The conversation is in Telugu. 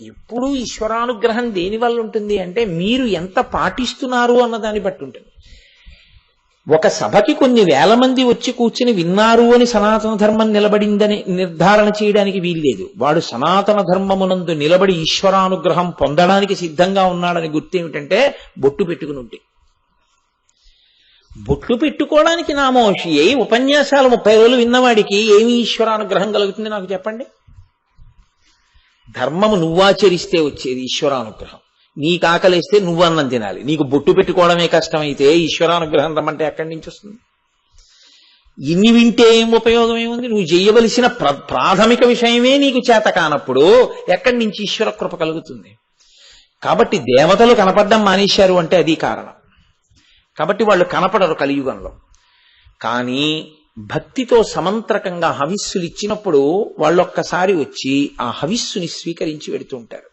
ఎప్పుడు ఈశ్వరానుగ్రహం దేని వల్ల ఉంటుంది అంటే మీరు ఎంత పాటిస్తున్నారు అన్న దాన్ని బట్టి ఉంటుంది. ఒక సభకి కొన్ని వేల మంది వచ్చి కూర్చుని విన్నారు అని సనాతన ధర్మం నిలబడిందని నిర్ధారణ చేయడానికి వీల్లేదు. వాడు సనాతన ధర్మమునందు నిలబడి ఈశ్వరానుగ్రహం పొందడానికి సిద్ధంగా ఉన్నాడని గుర్తు ఏమిటంటే బొట్టు పెట్టుకుని ఉంటే. బొట్లు పెట్టుకోవడానికి నామోషి అయి ఉపన్యాసాలు ముప్పై రోజులు విన్నవాడికి ఏమి ఈశ్వరానుగ్రహం కలుగుతుంది నాకు చెప్పండి? ధర్మము నువ్వాచరిస్తే వచ్చేది ఈశ్వరానుగ్రహం. నీకు ఆకలిస్తే నువ్వు అన్నం తినాలి. నీకు బొట్టు పెట్టుకోవడమే కష్టమైతే ఈశ్వరానుగ్రహం రమ్మంటే ఎక్కడి నుంచి వస్తుంది? ఇన్ని వింటే ఏం ఉపయోగం ఏముంది? నువ్వు చేయవలసిన ప్ర ప్రాథమిక విషయమే నీకు చేత కానప్పుడు ఎక్కడి నుంచి ఈశ్వర కృప కలుగుతుంది? కాబట్టి దేవతలు కనపడడం మానేశారు అంటే అది కారణం. కాబట్టి వాళ్ళు కనపడరు కలియుగంలో. కానీ భక్తితో సమంత్రకంగా హవిస్సులు ఇచ్చినప్పుడు వాళ్ళొక్కసారి వచ్చి ఆ హవిస్సుని స్వీకరించి వెడుతుంటారు